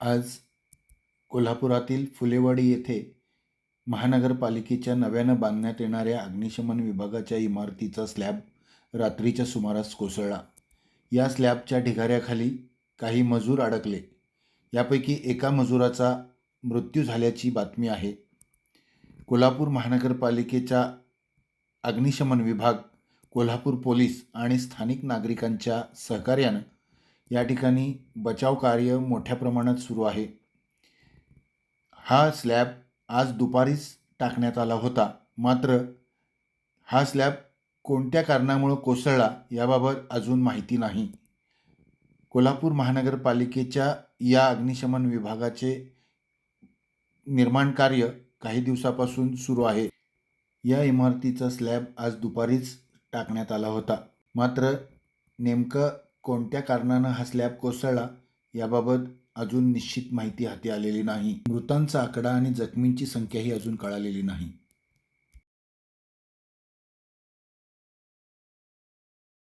आज कोल्हापुरातील फुलेवाडी येथे महानगरपालिकेच्या नव्यानं बांधण्यात येणाऱ्या अग्निशमन विभागाच्या इमारतीचा स्लॅब रात्रीच्या सुमारास कोसळला. या स्लॅबच्या ढिगाऱ्याखाली काही मजूर अडकले. यापैकी एका मजुराचा मृत्यू झाल्याची बातमी आहे. कोल्हापूर महानगरपालिकेचा अग्निशमन विभाग कोल्हापूर पोलीस आणि स्थानिक नागरिकांच्या सहकार्यानं या ठिकाणी बचाव कार्य मोठ्या प्रमाणात सुरू आहे. हा स्लॅब आज दुपारीच टाकण्यात आला होता. मात्र हा स्लॅब कोणत्या कारणामुळं कोसळला याबाबत अजून माहिती नाही. कोल्हापूर महानगरपालिकेच्या या अग्निशमन विभागाचे निर्माण कार्य काही दिवसापासून सुरू आहे. या इमारतीचा स्लॅब आज दुपारीच टाकण्यात आला होता. मात्र नेमकं कोणत्या कारणानं हा स्लॅब कोसळला याबाबत अजून निश्चित माहिती हाती आलेली नाही. मृतांचा आकडा आणि जखमींची संख्याही अजून कळालेली नाही.